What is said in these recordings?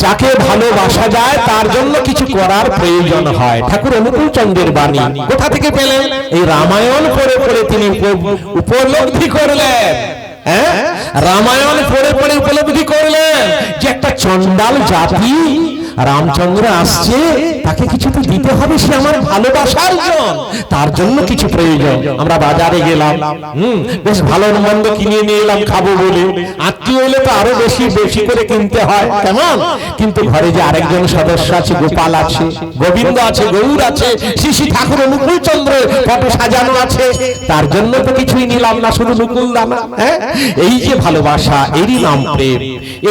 যাকে ভালোবাসা যায়, তার জন্য কিছু করার প্রয়োজন হয়। ঠাকুর অনুকূল চন্দ্রের বাণী। কোথা থেকে পেলেন? এই রামায়ণ পড়ে পড়ে তিনি উপলব্ধি করলেন। হ্যাঁ? রামায়ণ পড়ে পড়ে উপলব্ধি করলেন যে একটা চন্ডাল জাতি রামচন্দ্র আসছে, তাকে কিছু তো দিতে হবে, সে আমার ভালোবাসার জন। তার জন্য কিছু প্রয়োজন। আমরা বাজারে গেলাম, হুম, বেশ ভালো মন্দ কিনে নিয়ে এলাম, খাব বলে। আত্মীয় হলে তো আরও বেশি বেশি করে কিনতে হয়, কেমন? কিন্তু ঘরে যে আরেকজন সদস্য আছে, গোপাল আছে, গোবিন্দ আছে, গৌর আছে, শিশি ঠাকুর অনুকূল চন্দ্র ফটো সাজানো আছে, তার জন্য তো কিছুই নিলাম না, শুধু মুকুল দানা হ্যাঁ? এই যে ভালোবাসা, এরই নাম প্রেম।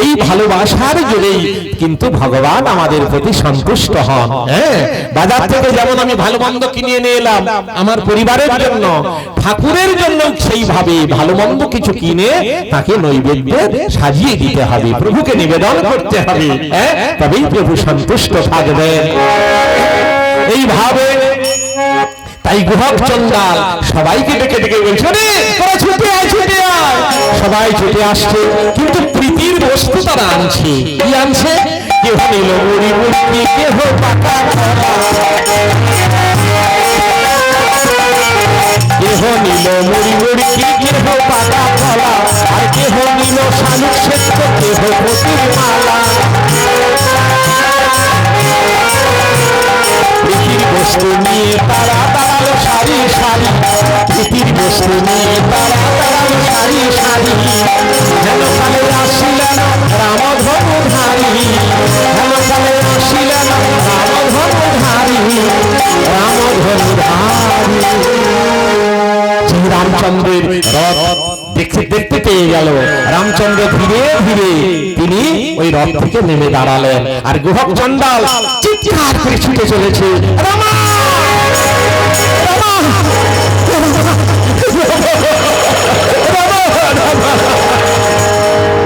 এই ভালোবাসার জোরেই কিন্তু ভগবান আমাদের প্রতি সন্তুষ্ট হন। হ্যাঁ বাজার থেকে যেমন আমি ভালো মন্দ কিনে এনে এলাম, আমার পরিবারের জন্য, ঠাকুরের জন্য সেইভাবে ভালো মন্দ কিছু কিনে তাকে নৈবেদ্য সাজিয়ে দিতে হবে, প্রভুকে নিবেদন করতে হবে। হ্যাঁ তবেই প্রভু সন্তুষ্ট থাকবেন এইভাবে তাই গুহক চন্ডাল সবাইকে ডেকে ডেকে বলছে তোরা ছুটে আয় সবাই ছুটে আসছে, কিন্তু প্রীতির বস্তু তারা আনছে। কি আনছে? কেহ নিল মুড়ি মুড়ি, কেহ। কেহ নিল মুড়ি মুড়ি, কেহ ফলা আর কেহ নিল কেহ প্রতির দেখতে পেয়ে গেল রামচন্দ্র ধীরে ধীরে তিনি ওই রথ থেকে নেমে দাঁড়ালেন আর চিৎকার করে ছুটে চলেছে রামা! রামা!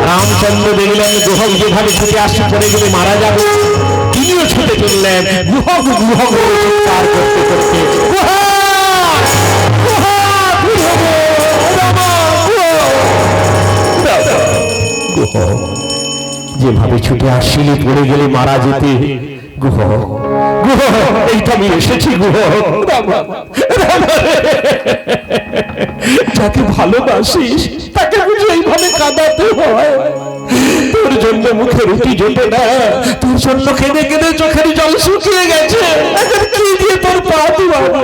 রামচন্দ্র দেখলেন গুহক যেভাবে ছুটে আসছে পড়ে গেলে মারা যাবে তিনিও ছুটে চললেন গুহক গুহক চিৎকার করতে করতে গুহক! যেভাবে ছুটে আসছিলে পড়ে গেলে, মারা যেতে, গুহ। গুহ, এইটা আমি এসেছি, গুহ। যাকে ভালোবাসিস, তাকে বুঝে এইভাবে কাঁদাতে হয়, তোর জন্য মুখে রুটি জোটে না, তোর জন্য চোখের জল শুকিয়ে গেছে। এখন কি দিয়ে তোর পা ধোয়াবো?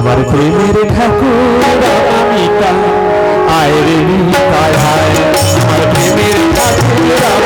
আমার প্রেমের ঠাকুর আমি আয় রে আয় হায় আমার প্রেমের ঠাকুর